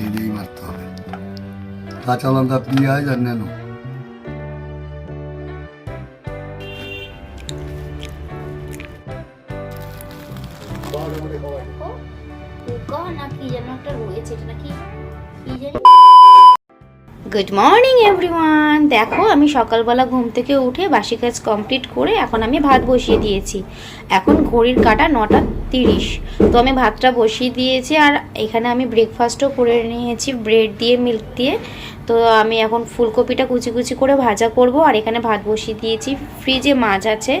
ঢিলেই মারতে হবে। কাঁচা লঙ্কা পেঁয়াজ আর নেন। কি যেন একটা রয়েছে, এটা নাকি কি গুড মর্নিং এভরিওয়ান দেখো, আমি সকালবেলা ঘুম থেকে উঠে বাসি কাজ কমপ্লিট করে এখন আমি ভাত বসিয়ে দিয়েছি। এখন ঘড়ির কাটা নটা তিরিশ। তো আমি ভাতটা বসিয়ে দিয়েছি আর এখানে আমি ব্রেকফাস্টও করে নিয়েছি ব্রেড দিয়ে মিল্ক দিয়ে। তো আমি এখন ফুলকপিটা কুচি কুচি করে ভাজা করব আর এখানে ভাত বসিয়ে দিয়েছি। ফ্রিজে মাছ আছে।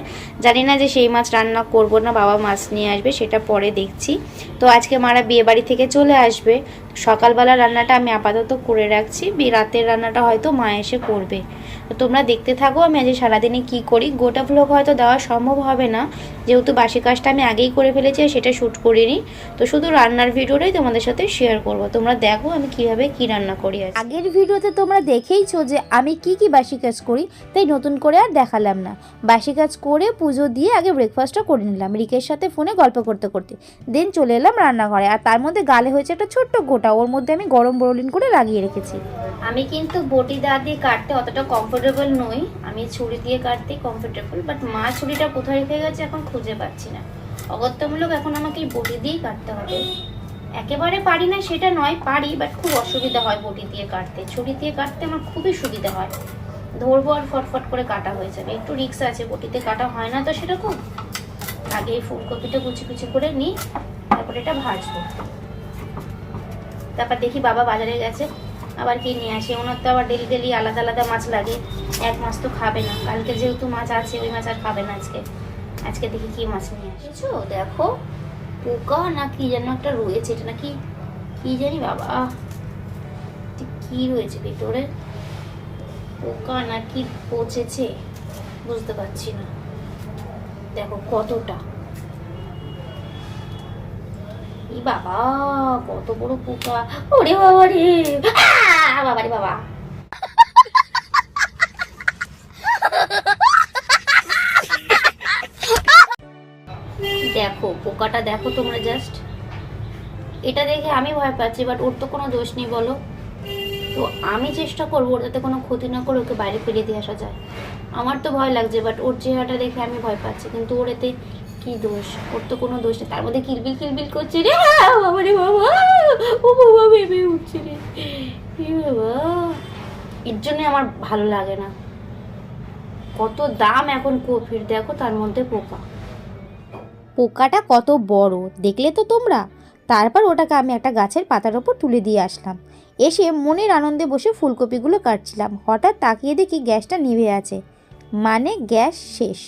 জানি না যে সেই মাছ রান্না করব না, বাবা মাছ নিয়ে আসবে, সেটা পরে দেখছি। তো আজকে মারা বিয়ে বাড়ি থেকে চলে আসবে। সকালবেলা রান্নাটা আমি আপাতত করে রাখছি। রাতের রান্নাটা হয়তো মা এসে করবে। তো তোমরা দেখতে থাকো আমি আজ সারাদিনে কি করি। গোটা ভ্লগ হয়তো দেওয়া সম্ভব হবে না। যেহেতু বাসি কাজটা আমি আগেই করে ফেলেছি আর সেটা শ্যুট করিনি। তো শুধু রান্নার ভিডিওটাই তোমাদের সাথে শেয়ার করব। তোমরা দেখো আমি কীভাবে কি রান্না করি আগের ভিডিওতে তোমরা দেখেইছো যে আমি কি কি বাসি কাজ করি, তাই নতুন করে আর দেখালাম না। বাসি কাজ করে পুজো দিয়ে আগে ব্রেকফাস্টটা করে নিলাম। রিকের সাথে ফোনে গল্প করতে করতে। দেন চলে এলাম রান্নাঘরে। আর তার মধ্যে গালে হয়েছে একটা ছোট্ট ওর মধ্যে আমি গরম বরলিন করে লাগিয়ে রেখেছি। আমি কিন্তু বটি দা দিয়ে কাটতে অতটা কমফোর্টেবল নই। আমি ছুরি দিয়ে কাটতে কমফোর্টেবল বাট মা ছুরিটা কোথায় রেখে গেছে এখন খুঁজে পাচ্ছি না। অগত্যমূলক এখন আমাকে বটি দিয়েই কাটতে হবে। একেবারে পারি না সেটা নয়, পারি বাট খুব অসুবিধা হয় বটি দিয়ে কাটতে। ছুরি দিয়ে কাটতে আমার খুবই সুবিধা হয়। ধরবো আর ফটফট করে কাটা হয়ে যাবে। একটু রিক্স আছে, বটিতে কাটা হয় না তো সেরকম। আগে ফুলকপিটা কুচি কুচি করে নিই, তারপরে এটা ভাজবো। তারপর দেখি বাবা বাজারে গেছে, আবার কি নিয়ে আসে? ওনার তো আবার ডেলি ডেলি আলাদা আলাদা মাছ লাগে, এক মাছ তো খাবে না। কালকে যেহেতু মাছ আছে, ওই মাছ আর খাবে না আজকে। আজকে দেখি কি মাছ নিয়ে আসেছো? দেখো, পোকা না কি যেন একটা রয়েছে, এটা নাকি কি জানি বাবা? কি রয়েছে ভেতরে? পোকা না কি পচেছে? বুঝতে পারছি না। দেখো কতটা। ই বাবা, কত বড় পোকা। ওরে বাবা রে। বাবা রে বাবা। দেখো, পোকাটা দেখো তোমরা জাস্ট এটা দেখে আমি ভয় পাচ্ছি বাট ওর তো কোনো দোষ নেই, বলো। তো আমি চেষ্টা করব ওর যাতে কোনো ক্ষতি না করে ওকে বাইরে ফিরিয়ে দিয়ে আসা যায়। আমার তো ভয় লাগছে বাট ওর চেহারাটা দেখে আমি ভয় পাচ্ছি। কিন্তু ওর এতে কি দোষ? ওর তো কোনো দোষ নেই। তার মধ্যে কিলবিল কিলবিল করছে রে বাবা রে বাবা। বাবা ভেবে উঠছে রে। বাবা। এর জন্য আমার ভালো লাগে না। কত দাম এখন কফির, দেখো তার মধ্যে পোকা। পোকাটা কত বড়, দেখলে তো তোমরা। তারপর ওটাকে আমি একটা গাছের পাতার ওপর তুলে দিয়ে আসলাম। এসে মনের আনন্দে বসে ফুলকপিগুলো কাটছিলাম। হঠাৎ তাকিয়ে দেখি গ্যাসটা নিভে আছে। মানে গ্যাস শেষ।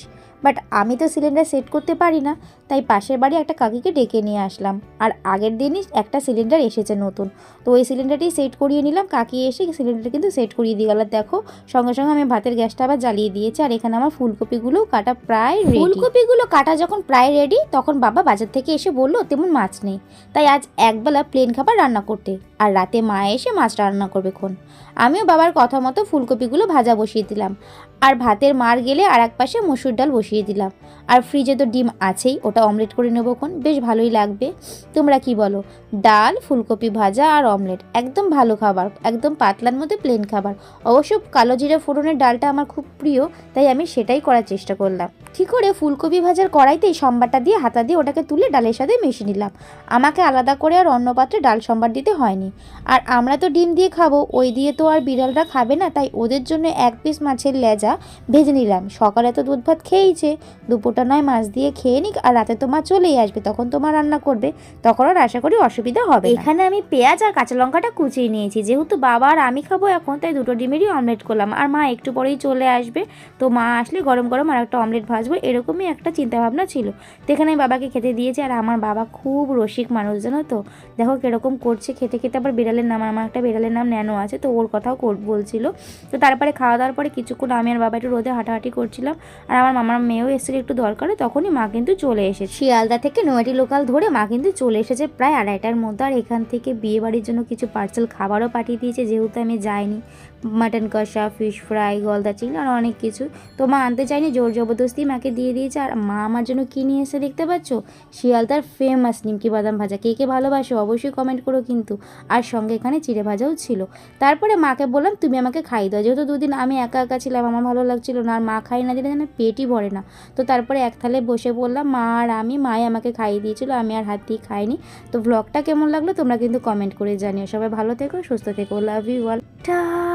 বাট আমি তো সিলিন্ডার সেট করতে পারি না, তাই পাশের বাড়ি একটা কাকিকে ডেকে নিয়ে আসলাম। আর আগের দিনই একটা সিলিন্ডার এসেছে নতুন। তো ওই সিলিন্ডারটি সেট করিয়ে নিলাম, কাকি এসে সিলিন্ডার কিন্তু সেট করিয়ে দিয়ে গেল। দেখো, সঙ্গে সঙ্গে আমি ভাতের গ্যাসটা আবার জ্বালিয়ে দিয়েছি, আর এখানে আমার ফুলকপিগুলো কাটা প্রায় ফুলকপিগুলো কাটা যখন প্রায় রেডি তখন বাবা বাজার থেকে এসে বলল, তেমন মাছ নেই। তাই আজ একবেলা প্লেন খাবার রান্না করতে। আর রাতে মা এসে মাছ রান্না করবে খন। আমিও বাবার কথা মতো ফুলকপিগুলো ভাজা বসিয়ে দিলাম। আর ভাতের মার গেলে আর এক পাশে মসুর ডাল বসিয়ে দিলাম। আর ফ্রিজে তো ডিম আছেই, ওটা অমলেট করে নেব খন। বেশ ভালোই লাগবে। তোমরা কি বলো? ডাল, ফুলকপি ভাজা আর অমলেট। একদম ভালো খাবার, একদম পাতলার মধ্যে প্লেন খাবার। অবশ্য কালো জিরা ফোড়নের ডালটা আমার খুব প্রিয়, তাই আমি সেটাই করার চেষ্টা করলাম। ঠিক করে ফুলকপি ভাজার কড়াইতেই সম্বারটা দিয়ে, হাতা দিয়ে ওটাকে তুলে ডালের সাথে মিশিয়ে নিলাম। আমাকে আলাদা করে আর অন্য পাত্রে ডাল সম্বার দিতে হয়নি। আর আমরা তো ডিম দিয়ে খাব, ওই দিয়ে তো আর বিড়ালরা খাবে না, তাই ওদের জন্য এক পিস মাছের লেজা ভেজে নিলাম। সকালে তো দুধ ভাত খেয়েইছে, দুপুরটা নয় মাছ দিয়ে খেয়ে নিক, আর রাতে তো মা চলেই আসবে, তখন তো মা রান্না করবে, তখন আর আশা করি অসুবিধা হবে এখানে আমি পেঁয়াজ আর কাঁচা লঙ্কাটা কুচিয়ে নিয়েছি, যেহেতু বাবা আর আমি খাব এখন, তাই দুটো ডিমেরই অমলেট করলাম, আর মা একটু পরেই চলে আসবে, তো মা আসলে গরম গরম আর একটা অমলেট ভাজবো, এরকমই একটা চিন্তাভাবনা ছিল। তো এখানে আমি বাবাকে খেতে দিয়েছি, আর আমার বাবা খুব রসিক মানুষ, জানো তো? দেখো কীরকম করছে খেতে খেতে। আবার বিড়ালের নাম, আমার একটা বিড়ালের নাম ন্যানো আছে, তো ওর কথাও বলছিল। তো তারপরে খাওয়া দাওয়ার পরে কিছুক্ষণ আমি আর বাবা একটু রোদে হাঁটাহাঁটি করছিলাম, আর আমার মামার মেয়েও এসেছিল একটু দরকারে, তখনই মা কিন্তু চলে এসেছে। শিয়ালদা থেকে নয়াটি লোকাল ধরে মা কিন্তু চলে এসেছে প্রায় আড়াইটার মধ্যে, আর এখান থেকে বিয়ে বাড়ির জন্য কিছু পার্সেল খাবারও পাঠিয়ে দিয়েছে, যেহেতু আমি যাইনি। মাটন কষা ফিশ ফ্রাই গলদা চিংড়ি আর অনেক কিছু। তো মা আনতে চাইনি জোর জবরদস্তি মাকে দিয়ে দিয়েছে, আর মা আমার জন্য কী নিয়ে এসে দেখতে পাচ্ছ? শিয়ালদার ফেমাস নিমকি বাদাম ভাজা। কে কে ভালোবাসো অবশ্যই কমেন্ট করো কিন্তু। আর সঙ্গে এখানে চিড়ে ভাজাও ছিল। তারপরে মাকে বললাম, তুমি আমাকে খাই দাও। যেহেতু দুদিন আমি একা একা ছিলাম, আমার ভালো লাগছিল না। আর মা খাই না দিলে যেন পেটই ভরে না। তো তারপরে এক থালে বসে বললাম, মা আর আমি মায়ে আমাকে খাইয়ে দিয়েছিল, আমি আর হাত দিয়ে খাইনি। তো ব্লগটা কেমন লাগল তোমরা কিন্তু কমেন্ট করে জানিও। সবাই ভালো থেকো, সুস্থ থেকো। লাভ ইউ অল টা